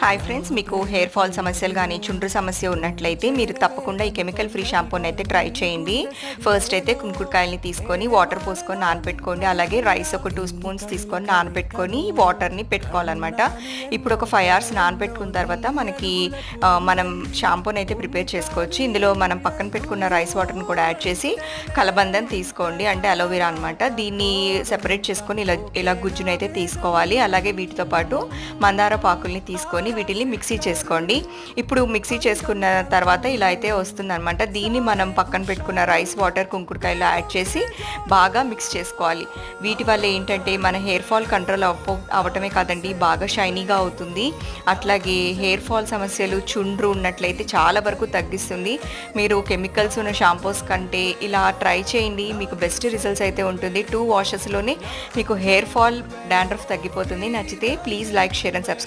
Hi friends మీకు hair fall సమస్యలు కానీ చుండ్రు సమస్య ఉన్నట్లయితే మీరు తప్పకుండా ఈ కెమికల్ ఫ్రీ షాంపూని అయితే ట్రై చేయండి. ఫస్ట్ అయితే కుంకుడుకాయల్ని తీసుకొని వాటర్ పోసుకొని నానబెట్టుకోండి అలాగే రైస్ ఒక టూ స్పూన్స్ తీసుకొని నానబెట్టుకొని వాటర్ని పెట్టుకోవాలన్నమాట. ఇప్పుడు ఒక ఫైవ్ అవర్స్ నానబెట్టుకున్న తర్వాత మనకి మనం షాంపూని అయితే ప్రిపేర్ చేసుకోవచ్చు. ఇందులో మనం పక్కన పెట్టుకున్న రైస్ వాటర్ని కూడా యాడ్ చేసి కలబందం తీసుకోండి. అంటే అలోవెరా అనమాట దీన్ని సెపరేట్ చేసుకొని ఇలా ఇలా గుజ్జునైతే తీసుకోవాలి. అలాగే వీటితో పాటు మందార పాకుల్ని తీసుకొని తీసుకొని వీటిని మిక్సీ చేసుకోండి. ఇప్పుడు మిక్సీ చేసుకున్న తర్వాత ఇలా అయితే వస్తుందన్నమాట. దీన్ని మనం పక్కన పెట్టుకున్న రైస్ వాటర్ కుంకుడుకాయలు యాడ్ చేసి బాగా మిక్స్ చేసుకోవాలి. వీటి వల్ల ఏంటంటే మన హెయిర్ ఫాల్ కంట్రోల్ అవ్వ అవటమే కాదండి బాగా షైనీగా అవుతుంది. అట్లాగే హెయిర్ ఫాల్ సమస్యలు చుండ్రు ఉన్నట్లయితే చాలా వరకు తగ్గిస్తుంది. మీరు కెమికల్స్ ఉన్న షాంపూస్ కంటే ఇలా ట్రై చేయండి. మీకు బెస్ట్ రిజల్ట్స్ అయితే ఉంటుంది. టూ వాషెస్లోనే మీకు హెయిర్ ఫాల్ డాండ్రఫ్ తగ్గిపోతుంది. నచ్చితే please like share and subscribe.